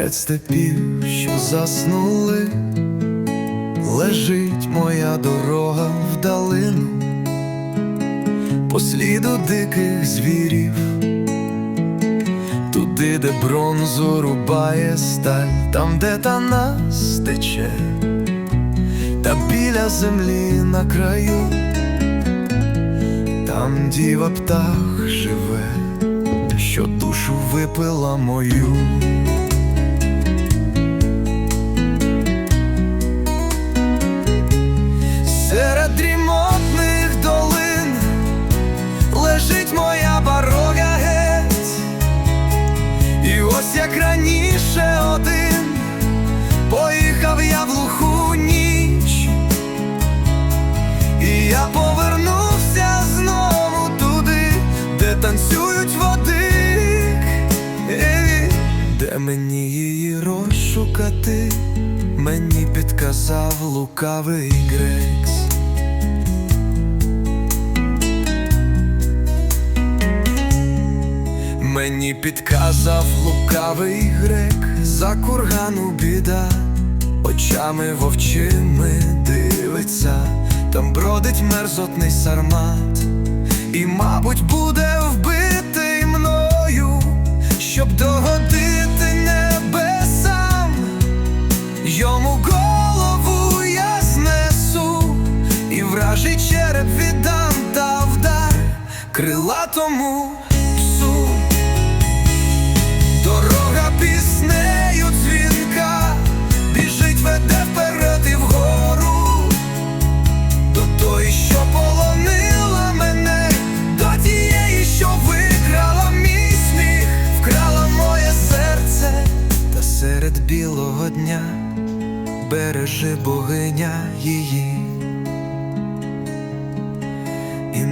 Серед степів, що заснули, лежить моя дорога в долину, по сліду диких звірів, туди, де бронзу рубає сталь, там, де та нас тече, та біля землі на краю, там діва птах живе, що душу випила мою. Танцюють води, де мені її розшукати, мені підказав лукавий грекс. Мені підказав лукавий грек, за кургану біда, очами вовчими дивиться, там бродить мерзотний сармат, і, мабуть, буде вбитий і череп віддам та вдар крилатому псу. Дорога піснею дзвінка біжить, веде вперед і вгору, до тої, що полонила мене, до тієї, що викрала мій сміх, вкрала моє серце, та серед білого дня бережи богиня її.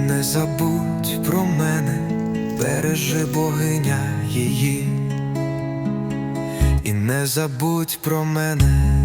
Не забудь про мене, бережи богиня її. І не забудь про мене.